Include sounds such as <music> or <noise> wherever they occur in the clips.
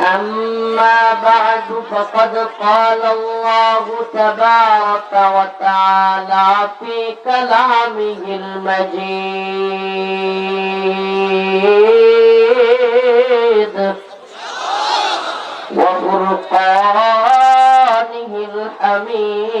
أما بعد فقد قال الله تبارك وتعالى في كلامه المجيد وفرقانه الحميد.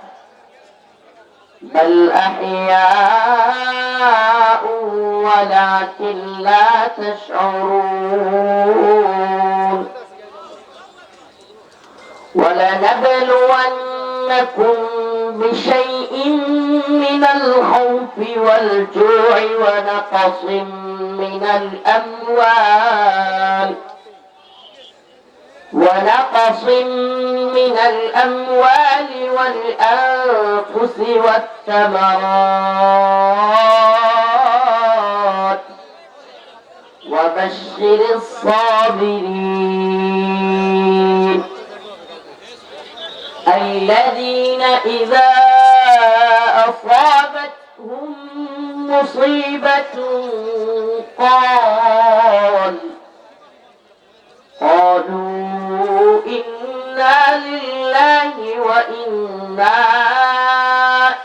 بل أحياء ولكن لا تشعرون. ولنبلونكم بشيء من الخوف والجوع ونقص من الأموال. ونقص من الأموال والأنفس والثمرات. وبشر الصابرين. الذين إذا أصابتهم مصيبة قال قالوا إنا لله وإنا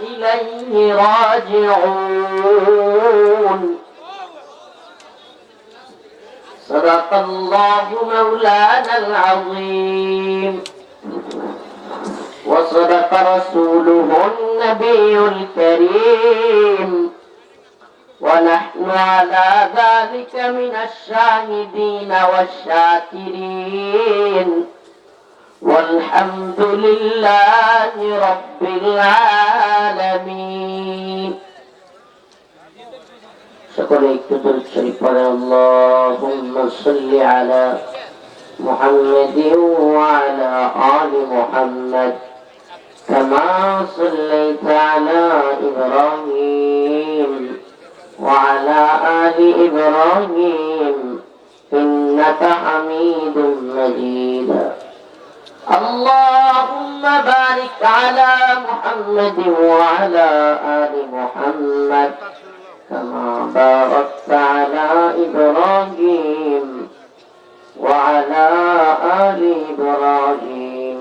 إليه راجعون. صدق الله مولانا العظيم. وصدق رسوله النبي الكريم. ونحن على ذلك من الشاهدين والشاكرين. والحمد لله رب العالمين সকলে একটু দরুদ শরীফ পড়ে আল্লাহুম্মা সাল্লি আলা মুহাম্মাদিন ওয়া আলা আলি মুহাম্মাদ كما صليت على إبراهيم وعلى آل إبراهيم إنك حميد مجيد اللهم بارك على محمد وعلى آل محمد كما باركت على إبراهيم وعلى آل إبراهيم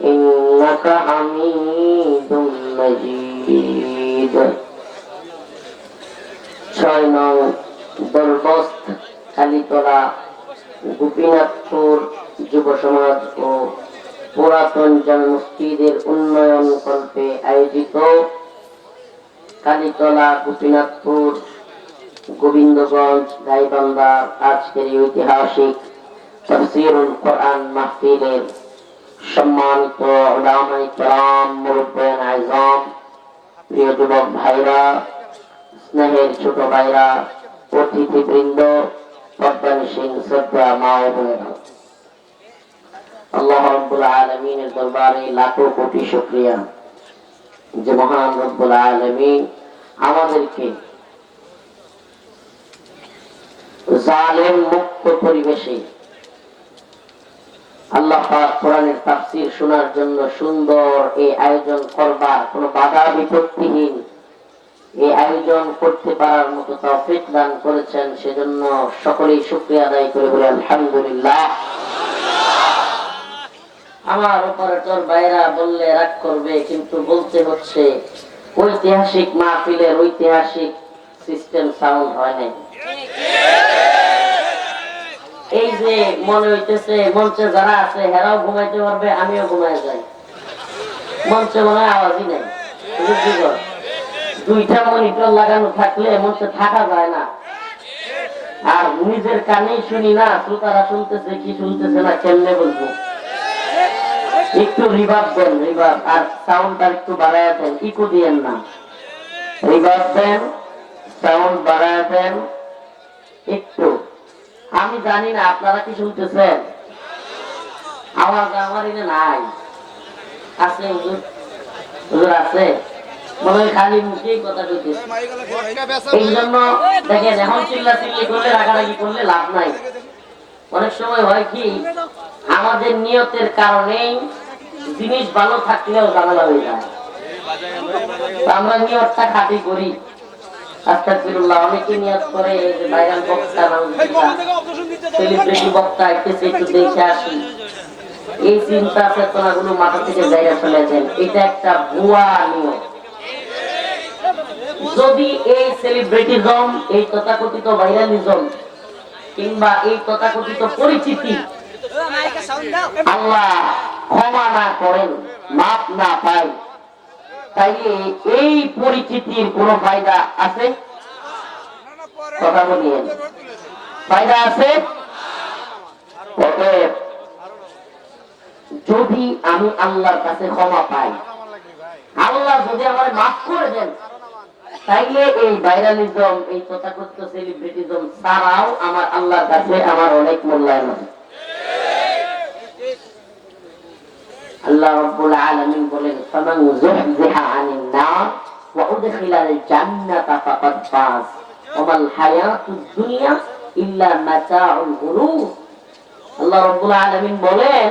إنك حميد مجيد ছয় নং দরবস্ত কালীতলা গোপীনাথপুর যুব সমাজ ও পুরাতন জামে মসজিদের উন্নয়ন কল্পে আয়োজিত কালীতলা গোপীনাথপুর গোবিন্দগঞ্জ গাইবান্ধা আজকের এই ঐতিহাসিক তফসিরুল কোরআন মাহফিলের সম্মানিত ওলামাই کرام মুরব্বিয়ান আযম প্রিয় যুবক ভাইরা স্নেহের ছোট ভাইরা অতিথিবৃন্দ পদ্মান সিং শ্রদ্ধা মা ও বোনেরা শোনার জন্য সুন্দর এই আয়োজন করবার কোনো বাধা বিপত্তিহীন এই আয়োজন করতে পারার মতো তৌফিক দান করেছেন, সেজন্য সকলেই শুকরিয়া আদায় করে বলে আলহামদুলিল্লাহ। আমার অপারেটর বাইরা বললে রাগ করবে, কিন্তু বলতে হচ্ছে, ঐতিহাসিক মাহফিলের ঐতিহাসিক সিস্টেম সাউন্ড হয় নাই। এই যে মনে হইতেছে, মঞ্চে যারা আছে, হেরাও ঘুমাইতে পারবে, আমিও ঘুমাই যাই। মঞ্চে মনে হয় আওয়াজই নাই? দুইটা মনিটর লাগানো থাকলে মঞ্চে থাকা যায় না। আর নিজের কানেই শুনি না, শ্রোতারা শুনতেছে কি শুনতেছে না, কেমনে বলব? একটু রিভাব দেন রিভাব আর সাউন্ড আর একটু বাড়ায় দেন ইকো দিয়েন না। রিভাব দেন সাউন্ড বাড়ায় দেন, একটু। আমি জানি না, আপনারা কি শুনতেছেন? আওয়াজ আমার এনে নাই। আছে হুজুর? আছে? আমাদের নিয়তের কারণেই জিনিস ভালো থাকলেও ঝামেলা হয়ে যায়। আমরা নিয়তটা খাটি করি। আস্তাগফিরুল্লাহ অনেকে নিয়ত করে যে বাইরান বক্তা সেলিব্রিটি বক্তা আইতেছে একটু দেখে আসি। এই চিন্তা চেতনা গুলো মাথা থেকে জায়গা চলে যান এটা একটা ভুয়া নিয়ম যদি এই সেলিব্রিটিজম এই তথাকথিত ভাইরালিজম কিংবা এই তথাকথিত পরিচিতি আল্লাহ ক্ষমা না করেন মাপ না পাই তাইলে এই পরিচিতির কোন ফায়দা আছে? কথা বলিয়েন। ফায়দা আছে? যদি আমি আল্লাহর কাছে ক্ষমা পাই, আল্লাহ যদি আমার মাফ করে দেন, তাইলে এই ভাইরালিজম এই তথাকথিত সেলিব্রিটিজম ছাড়াও আমার আল্লাহর কাছে আমার অনেক মূল্যায়ন আছে। আল্লাহ রাব্বুল আলামিন বলেন, ফামান যুহজিহা আনিন নার ওয়া উদখিলাল জান্নাতা ফাকাদ ফাজ। ওয়া মাল হায়াতুদ দুনিয়া ইল্লা মাতাউল গুরুর আল্লাহ রাব্বুল আলামিন বলেন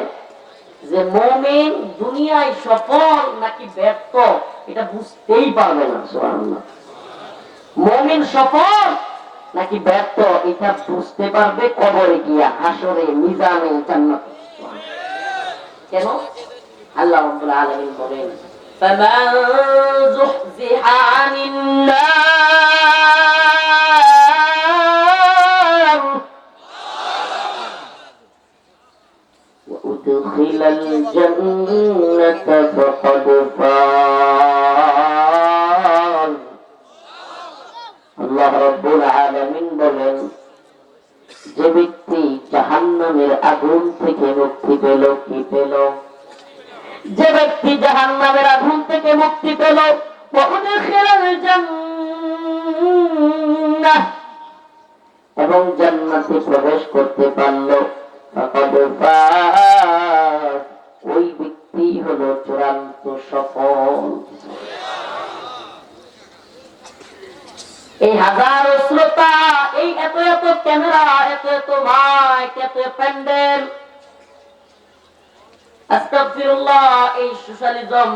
যে, মুমিন দুনিয়ায় সফল নাকি ব্যর্থ, এটা বুঝতেই পারবে না। সুবহানাল্লাহ। মুমিন সফল নাকি ব্যর্থ, এটা বুঝতে পারবে কবরে গিয়া হাসরে মিজানে, জান্নাতে। কেন? আল্লাহ রাব্বুল আলামিন বলেন فمن زحزح عن النار وأدخل الجنة فقد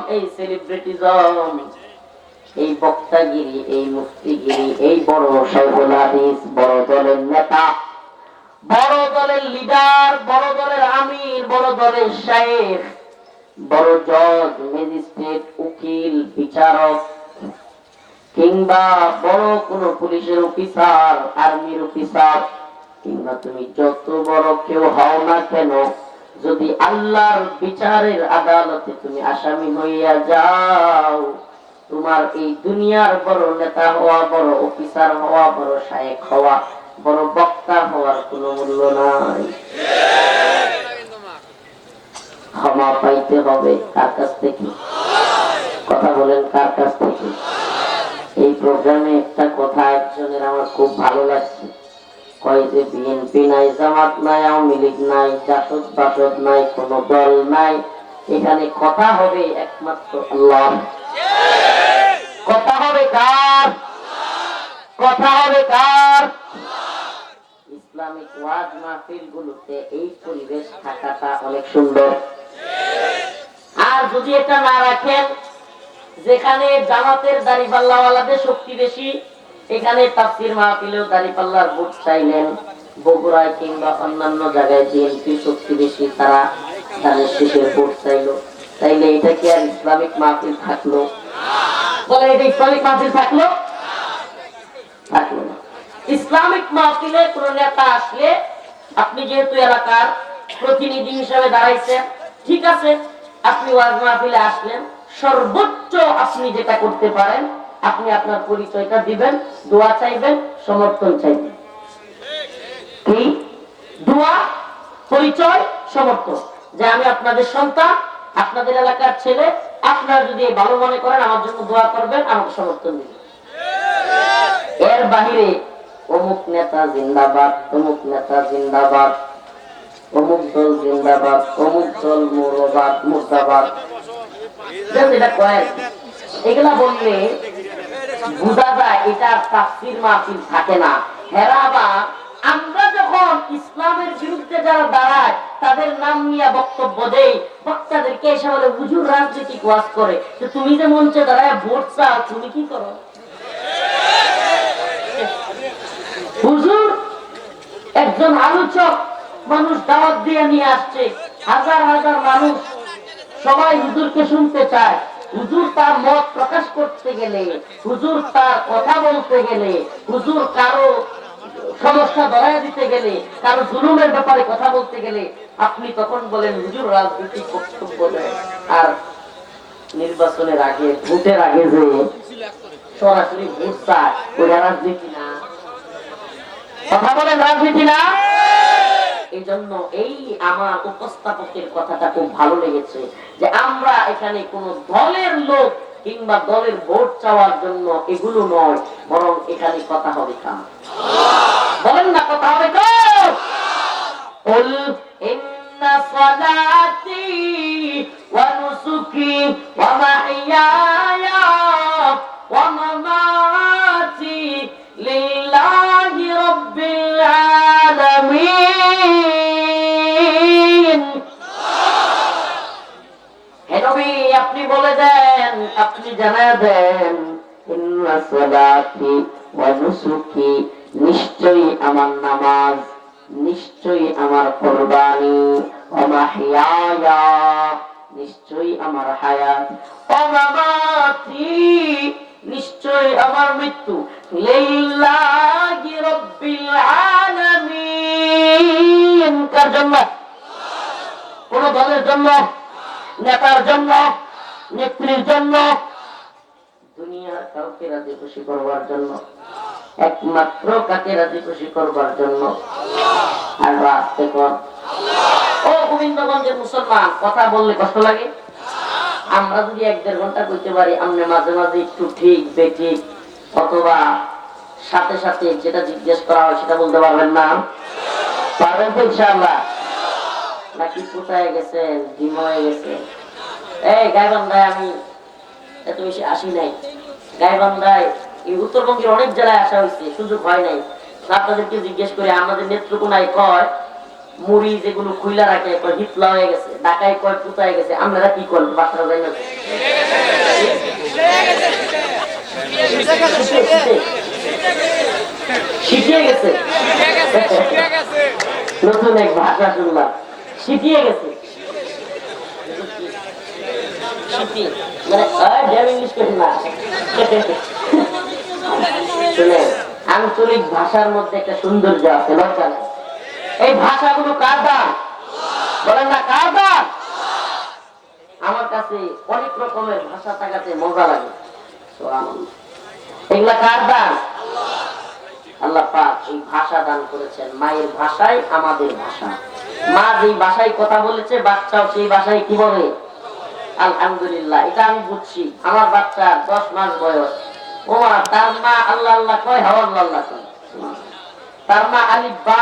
এই সেলিব্রিটিজম এই বক্তাগিরি, এই মুফতিগিরি, এই বড় হাদিস, বড় দলের নেতা, বড় দলের লিডার, বড় দলের আমির, বড় দলের শেখ বড় জজ, ম্যাজিস্ট্রেট, উকিল, বিচারক, কিংবা বড় কোন পুলিশের অফিসার, আর্মির অফিসার, কিংবা তুমি যত বড় কেউ হও না কেন যদি আল্লাহর বিচারের আদালতে তুমি আসামি হইয়া যাও, তোমার এই দুনিয়ার বড় নেতা হওয়া, বড় অফিসার হওয়া, বড় শায়েক হওয়া, বড় বক্তা হওয়ার কোনো মূল্য নাই। ক্ষমা পাইতে হবে কার কাছ থেকে? কথা বলেন কার কাছ থেকে? এই প্রোগ্রামে একটা কথা একজনের আমার খুব ভালো লাগছে। বিএনপি নাই, জামাত নাই, আওয়ামী লীগ নাই, জাসদ বাসদ নাই, কোন দল নাই। এখানে কথা হবে একমাত্র আল্লাহ কথা হবে কার? কথা হবে কার? ইসলামিক ওয়াজ মাহফিল গুলোতে এই পরিবেশ থাকাটা অনেক সুন্দর। আর যদি এটা না রাখেন, যেখানে জামাতের দাড়ি পাল্লাওয়ালাদের শক্তি বেশি এখানে তাফসির মাহফিলেও দাড়ি পাল্লার ভোট চাইলেন বগুড়ায় কিংবা অন্যান্য জায়গায় বিএনপি শক্তি বেশি, তারা ধানের শেষের ভোট চাইলো। তাইলে এটা কি আর ইসলামিক মাহফিল থাকল? বলে, এটা ইসলামিক মাহফিল থাকল? ইসলামিক মাহফিলে কোন নেতা আসলে আপনি যেহেতু এলাকার প্রতিনিধি হিসাবে দাঁড়াইছেন, ঠিক আছে, আপনি ওয়াজ মাহফিলে আসলেন, সর্বোচ্চ আপনি যেটা করতে পারেন আপনি আপনার পরিচয়টা দিবেন, দোয়া চাইবেন, সমর্থন চাইবেন। কি? দোয়া, পরিচয়, সমর্থন। যে আমি আপনাদের সন্তান, আপনাদের এলাকার ছেলে, আপনারা যদি ভালো মনে করেন, আমার জন্য দোয়া করবেন, আমাকে সমর্থন দিবেন। এর বাহিরে অমুক নেতা জিন্দাবাদ, অমুক নেতা জিন্দাবাদ, অমুক দল জিন্দাবাদ, অমুক দল মুরবাদ মুর্দাবাদ। এগুলা বললে বুঝা যায় এটা তাফসির মাহফিল থাকে না। হেরা বা আমরা যখন ইসলামের বিরুদ্ধে যারা দাঁড়ায়, তাদের নাম নিয়ে বক্তব্য দেই বক্তাদেরকে এসে বলে, হুজুর রাজনীতিক ওয়াজ করে। যে তুমি যে মঞ্চে দাঁড়ায় ভোট চাও, তুমি কি করো? হুজুর, একজন আলোচক মানুষ দাওয়াত দিয়ে নিয়ে আসছে। হাজার হাজার মানুষ সবাই হুজুরকে শুনতে চায়। হুজুর তার মত প্রকাশ করতে গেলে, হুজুর তার কথা বলতে গেলে, হুজুর কারও সমস্যা ধরাই দিতে গেলে, কারও জুলুমের ব্যাপারে কথা বলতে গেলে, আপনি তখন বলেন, হুজুর রাজনৈতিক বক্তব্য দেয়। আর নির্বাচনের আগে, ভোটের আগে যে সরাসরি ভোট চায় ওই রাজনীতি না। কথা বলেন, রাজনীতি না? এই জন্য এই আমার উপস্থাপকের কথাটা খুব ভালো লেগেছে যে আমরা এখানে কোন দলের লোক কিংবা দলের ভোট চাওয়ার জন্য এগুলো নয় বরং এখানে কথা হবে কাম বলেন না কথা হবে তো قل إن صلاتي ونسكي ومحياي ومماتي আপনি জানা দেন নিশ্চয়ই আমার নামাজ, নিশ্চয়ই আমার কোরবানি নিশ্চয়ই আমার হায়াত নিশ্চয়ই আমার মৃত্যু কোন দলের জন্য? নেতার জন্য? নেত্রীর জন্য। দুনিয়ার কাউকে রাজি খুশি করবার জন্য। একমাত্র কাকে রাজি খুশি করবার জন্য। কথা বললে আমরা যদি এক দেড় ঘণ্টা কইতে পারি আমরা মাঝে মাঝে একটু ঠিক, বেঠিক, অথবা সাথে সাথে যেটা জিজ্ঞেস করা হয় সেটা বলতে পারবেন না? পারবেন তো নাকি কোথায় গেছে ডিম হয়ে গেছে এই গাইবান্ধায় আমি এত বেশি আসি নাই। গাইবান্ধায় এই উত্তরবঙ্গের অনেক জেলায় আসা হয়েছে সুযোগ হয় নাই। আপনাদেরকে জিজ্ঞেস করে আমাদের নেত্রকোনায় কয় মুড়ি যেগুলো খুইলা রাখে কয় হিতলা হয়ে গেছে ঢাকায় কয় পুতায় গেছে আপনারা কি করেন? বাচ্চারা যাই না শিখিয়ে গেছে। নতুন এক ভাষা শুনলাম। শিখিয়ে গেছে। শিখিয়ে মানে শুনে, আঞ্চলিক ভাষার মধ্যে একটা সৌন্দর্য আছে, লজ্জা এই ভাষাগুলো কার দাম? বলেন না, কার দাম? আমার কাছে অনেক রকমের ভাষা থাকাতে মজা লাগে। এগুলা কার দান আল্লাহ এই ভাষা দান করেছেন। মায়ের ভাষায় আমাদের ভাষা। মা যেই ভাষায় কথা বলেছে, বাচ্চাও সেই ভাষায় কি বলে? আলহামদুলিল্লাহ এটা আমি বুঝছি। আমার বাচ্চা দশ মাস বয়স। ও মা তার মা আল্লাহ আল্লাহ কয় হাওয়া আল্লাহ কয়। তার মা আলিফ বা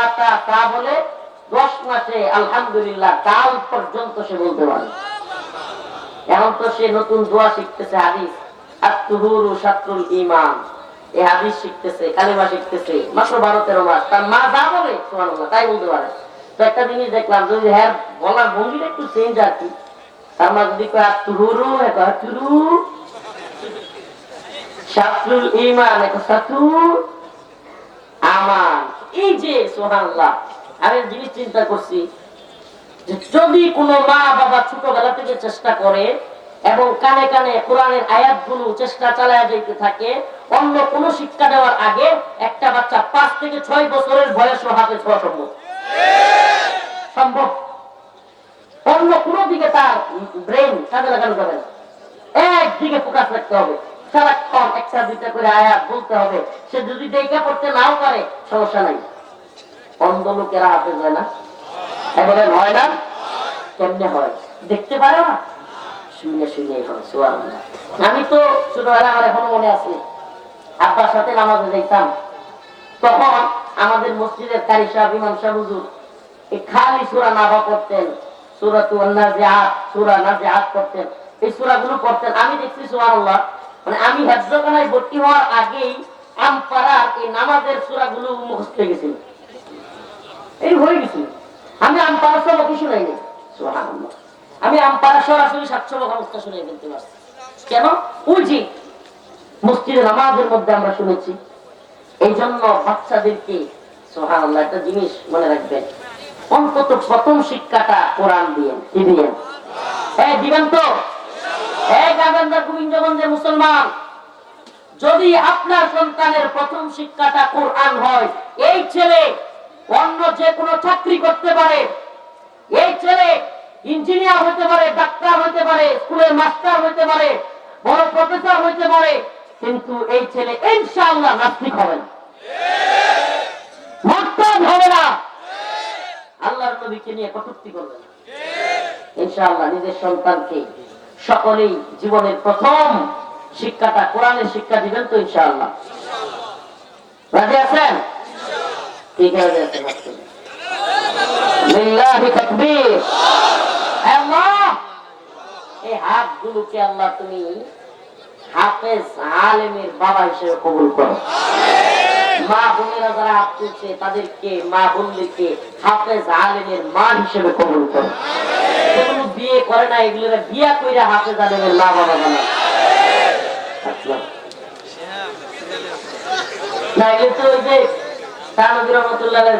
তা বলে দশ মাসে আলহামদুলিল্লাহ কাল পর্যন্ত সে বলতে পারে। এখন তো সে নতুন দোয়া শিখতেছে হাদিস। আত্মহুরু শাত্রুল ইমান এই হাদিস শিখতেছে কালিমা শিখতেছে মাত্র বারো তেরো মাস। তার মা যা বলে সুবহানাল্লাহ, তাই বলতে পারে। তো একটা জিনিস দেখলাম যদি হ্যাঁ বলার ভঙ্গিটা একটু চেঞ্জ আর কি। যদি কয় আত্মহুরু এক আতুরু শাত্রুল ইমান এক সাতু আমান এই যে সুবহানাল্লাহ আমি জিনিস চিন্তা করছি যদি কোনো মা বাবা ছোটবেলা থেকে চেষ্টা করে এবং কানে কানে কোরআনের আয়াতগুলো চেষ্টা চালায় যেতে থাকে অন্য কোন শিক্ষা দেওয়ার আগে একটা বাচ্চা পাঁচ থেকে ছয় বছরের বয়স হাতে ছোঁয়া সম্ভব সম্ভব অন্য কোনো দিকে তার ব্রেন কাজে লাগানো যাবে না। একদিকে ফোকাস রাখতে হবে। সারাক্ষণ একটা দুইটা করে আয়াত বলতে হবে। সে যদি দেখা পড়তে নাও পারে, সমস্যা নাই। অন্ধ লোকেরা হাতে যায় না। এবারে হয় না। কেমনে হয়? দেখতে পারে না? শুনে শুনে হয়, সুবহানাল্লাহ। আমি তো ছোটবেলা আমার এখনও মনে আছে, আব্বার সাথে নামাজে দেখতাম তখন আমাদের মসজিদের কারি সাহেব, ইমাম সাহেব, হুজুর খালি সুরা নাভা করতেন আমি দেখছি মানে আমি ভর্তি হওয়ার আগেই এই নামাজের মুখস্থ গেছিল। এই হয়ে গেছিল। আমি সব কিছু নাই, সুবহানাল্লাহ। আমি সরাসরি সাতশো শুনে ফেলতে পারছি। কেন? উজি নামাজের মধ্যে আমরা শুনেছি এই জন্য বাচ্চাদেরকে সোহান একটা জিনিস মনে রাখবেন অন্তত প্রথম শিক্ষাটা কোরআন দিয়ে গোবিন্দগঞ্জের মুসলমান, যদি আপনার সন্তানের প্রথম শিক্ষাটা কোরআন হয়, এই ছেলে অন্য যে কোনো চাকরি করতে পারে, এই ছেলে ইঞ্জিনিয়ার হতে পারে, ডাক্তার হতে পারে, স্কুলের মাস্টার হতে পারে, বড় প্রফেসর হতে পারে, কিন্তু এই ছেলে ইনশাআল্লাহ নাস্তিক হবে না। হবে না। আল্লাহর নবীকে নিয়ে কটূক্তি করবে না। ইনশাআল্লাহ নিজের সন্তানকে সকলেই জীবনের প্রথম শিক্ষাটা, কোরআনের শিক্ষা দিবেন তো ইনশাআল্লাহ। রাজি আছেন? কবুল করো। মা বোনেরা যারা তুলছে তাদেরকে মা বোনদেরকে হাফেজ আলেমের মা হিসেবে করো। বিয়ে করে না এগুলো বিয়া কইরা হাফেজ মা বাবা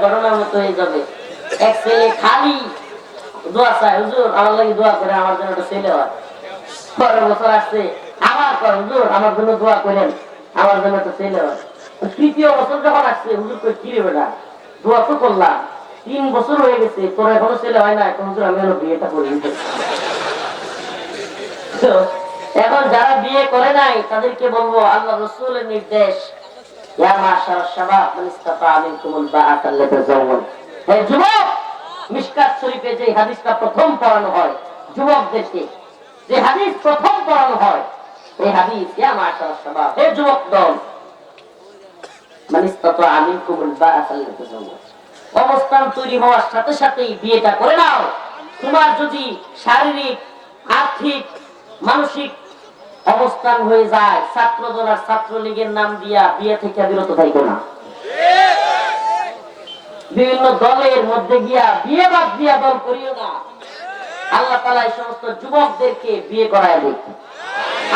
ঘটনার মতো হয়ে যাবে। খালি দোয়া হুজুর, আমার লাগে দোয়া করে আমার জন্য একটা ছেলে হয়। পরের বছর আসছে আবার কর হুজুর, আমার জন্য দোয়া করেন, আমার জন্য একটা ছেলে হয়। তৃতীয় বছর যখন আসছে, হুজুর কই কিরে বেটা? দোয়া তো করলাম। তিন বছর হয়ে গেছে, তোর এখনও ছেলে হয় না এখন হুজুর আমি হলো বিয়েটা করে নিতে এখন যারা বিয়ে করে নাই, তাদেরকে বলব, আল্লাহ রসুলের নির্দেশ যুবক যে প্রথম পড়ানো হয় হাদিস প্রথম পড়ানো হয়, এই হাদিস যুবক দল মান ইসতাতা মিনকুমুল বাআতা লিতাজাওয়াজ অবস্থান তৈরি হওয়ার সাথে সাথেই বিয়েটা করে নাও। তোমার যদি শারীরিক, আর্থিক, মানসিক অবস্থান হয়ে যায় ছাত্র দল আর ছাত্র লীগের নাম দিয়া বিয়ে থেকে বিরত থাকবে না। বিভিন্ন দলের মধ্যে গিয়া বিয়ে বাদ দিয়া দল করিও না। আল্লাহ তালা এই সমস্ত যুবকদেরকে বিয়ে করায় দিক।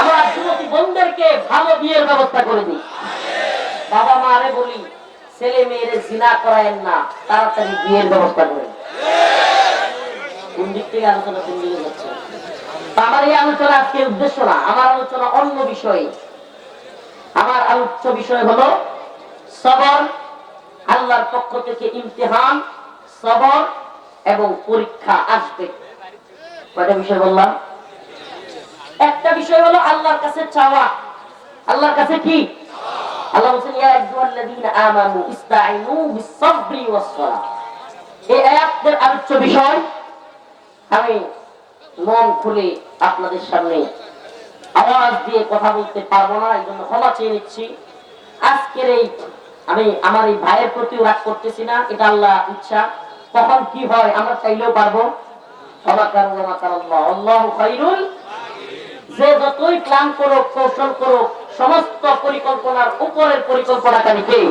আমরা যুবতী বোনদেরকে ভালো বিয়ের ব্যবস্থা করে দিই ছেলে মেয়েরে জিনা করায়েন না, তাড়াতাড়ি বিয়ের ব্যবস্থা করেন। উদ্দেশ্য না, আমার আলোচনা অন্য বিষয়ে। আল্লাহর পক্ষ থেকে এবং পরীক্ষা আসবে। কয়টা বিষয় বললাম? একটা বিষয় হলো আল্লাহর কাছে চাওয়া। আল্লাহর কাছে কি? আমি আপনাদের সামনে আওয়াজ দিয়ে কথা বলতে পারব না, এই জন্য ক্ষমা চেয়ে নিচ্ছি। আজকের এই, আমি, আমার এই ভাইয়ের প্রতি রাগ করতেছি না, এটা আল্লাহ ইচ্ছা। কখন কি হয় আমরা চাইলেও পারব। যে যতই প্ল্যান করুক, কৌশল করুক সমস্ত পরিকল্পনার উপরের পরিকল্পনাকারী কে?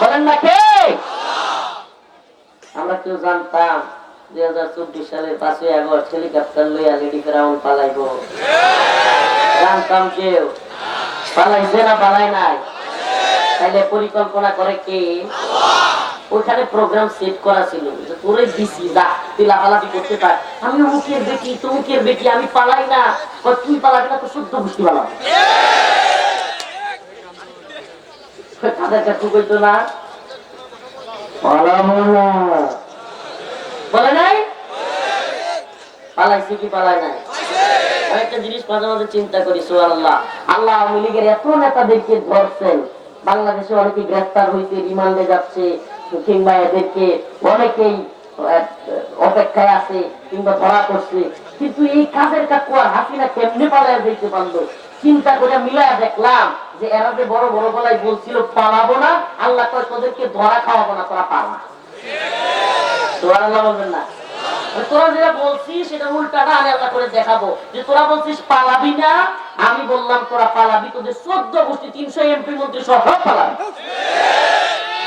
বলেন না কে? আমরা কেউ জানতাম দুই হাজার চব্বিশ সালের পাঁচই আগস্ট হেলিকপ্টার লইয়া লেডি ফেরাউন পালাইব। জানতাম কেউ। পালাইছে না পালাই নাই? তাইলে পরিকল্পনা করে কে? ওইখানে প্রোগ্রাম সেট করা ছিল। তোরে দিছি যা তুই লাফালাফি করতে পার। আমি উকের বেটি তুমুকের বেটি আমি পালাই না। তুই পালাবি না তো শুদ্ধ গোষ্ঠী পালাবো। কয় তাদের কাছে কইতো না। পালাবো না। বলে নাই? পালাইছে কি পালাই নাই? একটা জিনিস মাঝে মাঝে চিন্তা করি আল্লাহ আল্লাহ আওয়ামী লীগের এত নেতাদেরকে ধরছেন। বাংলাদেশে অনেকে গ্রেফতার হইতে রিমান্ডে যাচ্ছে। কিংবা এদেরকে অনেকেই অপেক্ষায় আছে কিংবা ধরা করছে কিন্তু এই কাজের কাকু আর হাসিনা কেমনে পালায় যেতে পারল? চিন্তা করে মিলায় দেখলাম যে এরা যে বড় বড় গলায় বলছিল, পালাবো না, আল্লাহ কয়, তোদেরকে ধরা খাওয়াবো না, তোরা পালা। না। তোরা যেটা বলছিস, সেটা উল্টাটা আমি আল্লাহ করে দেখাবো। যে তোরা বলছিস, পালাবি না, আমি বললাম তোরা পালাবি, তোদের চোদ্দ গোষ্ঠী, তিনশো এমপি মন্ত্রী সহ পালাবি।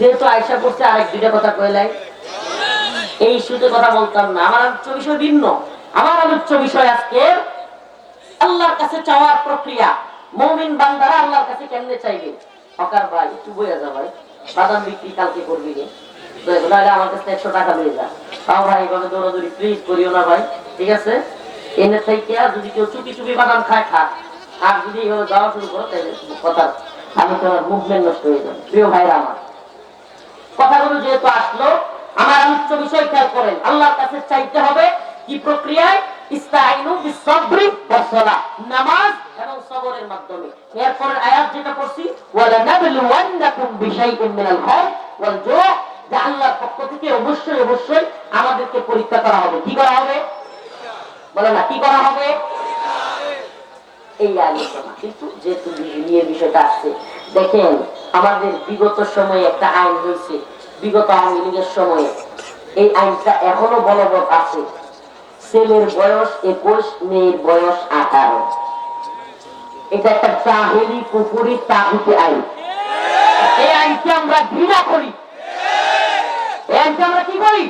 যেহেতু আয়সা করছে আরেক দুইটা কথা কইলাই এই ইস্যুতে কথা বলতাম না, আমার আলোচ্য বিষয় ভিন্ন। আমার আলোচ্য বিষয় আজকে আল্লাহর কাছে চাওয়ার প্রক্রিয়া। মমিন বান্দারা আল্লাহর কাছে কেমনে চাইবে? হকার ভাই, একটু বইয়া যা ভাই। বাদাম বিক্রি কালকে করবি রে। আমার কাছে একশো টাকা নিয়ে যা। ভাই দৌড়াদৌড়ি প্লিজ করিও না ভাই, ঠিক আছে? এনে যদি কেউ চুপি চুপি বাদাম খায় খা আর যদি যাওয়া শুরু করো, তাহলে কথা। আমি তোমার মুভমেন্ট নষ্ট হয়ে যাবে। প্রিয় ভাইরা আমার কথাগুলো যেহেতু আসলো, আমার আলোচ্য বিষয় খেয়াল করেন। আল্লাহর কাছে চাইতে হবে কি প্রক্রিয়ায়? আমাদেরকে পরীক্ষা করা হবে। কি করা হবে? বলে না, কি করা হবে? এই আলোচনা। কিন্তু যেহেতু নিয়ে বিষয়টা আসছে দেখেন, আমাদের বিগত সময়ে একটা আইন হয়েছে, বিগত লীগের সময়ে। এই আইনটা এখনও বলবৎ আছে। ছেলের বয়স একুশ, মেয়ের বয়স আঠারো। এটা একটা চাহেরি পুকুরি তাহিতে আইন। এই আইনকে আমরা ঘৃণা করি। এই আইনকে আমরা কি করি?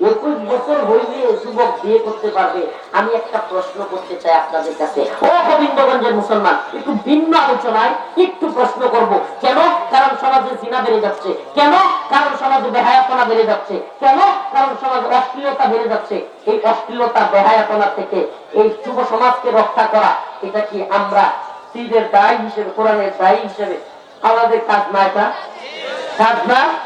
একুশ বছর হইলে যুবক বিয়ে করতে পারবে? আমি একটা প্রশ্ন করতে চাই আপনাদের কাছে। ও গোবিন্দগঞ্জের মুসলমান, একটু ভিন্ন আলোচনায় একটু প্রশ্ন করব। কেন? কারণ সমাজে জিনা বেড়ে যাচ্ছে। কেন? কারণ সমাজে বেহায়াপনা বেড়ে যাচ্ছে। কেন? কারণ সমাজে অশ্লীলতা বেড়ে যাচ্ছে। এই অশ্লীলতা, বেহায়াপনা থেকে এই যুব সমাজকে রক্ষা করা, এটা কি আমরা স্ত্রীদের দায়ী হিসেবে, কোরআনের দায়ী হিসেবে আমাদের কাজ না এটা? কাজ না?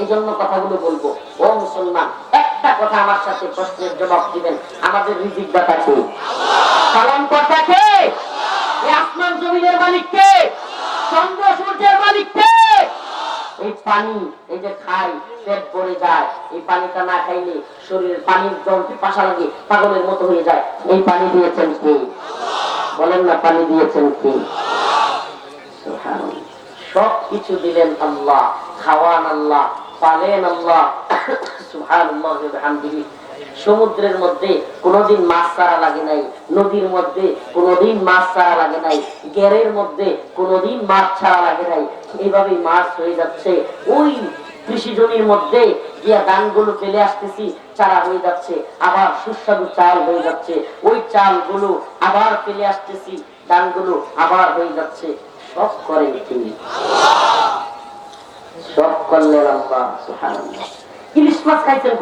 এই জন্য কথাগুলো বলব। ও মুসলমান, একটা কথা আমার সাথে প্রশ্নের জবাব দিবেন। আমাদের রিজিক দাতা কে? পালন কর্তা কে? আসমান জমিনের মালিক কে? চন্দ্র সূর্যের মালিক কে? এই পানি, এই যে খাই পেট ভরে যায়, এই পানিটা না খাইলে শরীরের পানির জল পাশা লাগে, পাগলের মতো হয়ে যায়। এই পানি দিয়েছেন কে? বলেন না, পানি দিয়েছেন কে। সব কিছু দিলেন আল্লাহ, খাওয়ান আল্লাহ <coughs> সমুদ্রের মধ্যে কোনোদিন মাছ ছাড়া লাগে নাই, নদীর মধ্যে কোনোদিন মাছ ছাড়া লাগে নাই, গেরের মধ্যে কোনোদিন মাছ ছাড়া লাগে নাই। এইভাবেই মাছ হয়ে যাচ্ছে। ওই কৃষি জমির মধ্যে গিয়া ধানগুলো ফেলে আসতেছি, চারা হয়ে যাচ্ছে, আবার সুস্বাদু চাল হয়ে যাচ্ছে। ওই চালগুলো আবার ফেলে আসতেছি, ধানগুলো আবার হয়ে যাচ্ছে। সব করেন তিনি। সব ইলিশ মাছ খাইছেন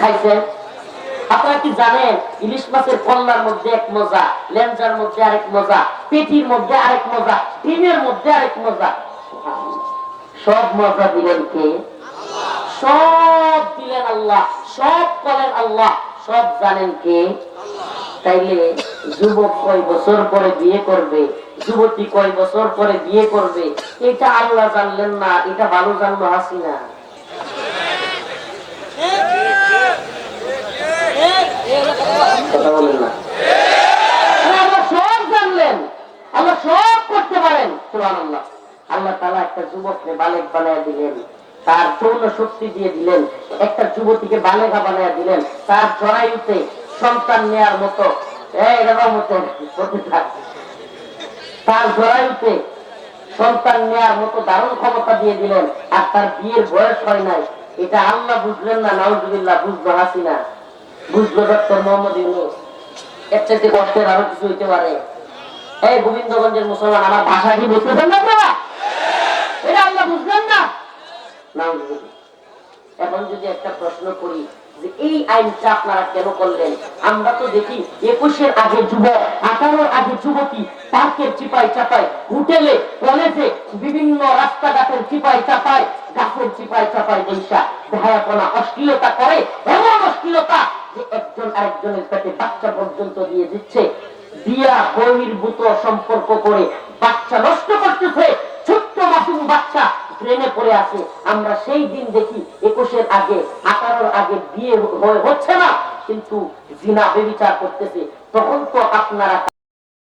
খাইছেন? আপনারা কি জানেন, ইলিশ মাছের মধ্যে এক মজা লেঞ্জার মধ্যে আরেক মজা, পেটির মধ্যে আরেক মজা, ডিমের মধ্যে আরেক মজা? সব মজা দিলেন কে? সব দিলেন আল্লাহ, সব করেন আল্লাহ, সব জানেন কে? তাইলে যুবক কয় বছর পরে বিয়ে করবে? যুবতী কয় বছর পরে বিয়ে করবে, এটা আল্লাহ জানলেন না, এটা ভালো জানলো হাসিনা। একটা তার শক্তি দিয়ে দিলেন, একটা যুবতীকে বালেগা বানায় দিলেন, তার জরায়ুতে সন্তান নেয়ার মতো, এই এরকম মতো তার জরায়ুতে সন্তান নেয়ার মতো দারুণ ক্ষমতা দিয়ে দিলেন, আর তার বিয়ের বয়স হয় নাই। এটা আল্লাহ বুঝলেন না, নাউজুবিল্লাহ, বুঝলো হাসিনা। বুঝলো ডক্টর মোহাম্মদ ইউনুস। এর চাইতে কষ্টের আরও কিছু হইতে পারে। এই গোবিন্দগঞ্জের মুসলমান, আমার ভাষা কি বুঝতেছেন না আপনারা? এটা আল্লাহ বুঝলেন না। নাউজুবিল্লাহ। এখন যদি একটা প্রশ্ন করি এই আইনটা আপনারা কেন করলেন? আমরা তো দেখি একুশের আগে যুবক, আঠারোর আগে পার্কের চাপাই হোটেলে, কলেজে বিভিন্ন রাস্তাঘাটের চাপাই গাছের চাপাই বৈশা অশ্লীলতা করে এমন অশ্লীলতা যে একজন আরেকজনের পেটে বাচ্চা পর্যন্ত দিয়ে দিচ্ছে। দিয়া বহির্ভূত সম্পর্ক করে বাচ্চা নষ্ট করতেছে, ছোট্ট মাসুম বাচ্চা ট্রেনে পড়ে আছে, আমরা সেই দিন দেখি একুশের আগে, আঠারোর আগে বিয়ে হচ্ছে না, কিন্তু জিনা বেবিচার করতেছে। তখন তো আপনারা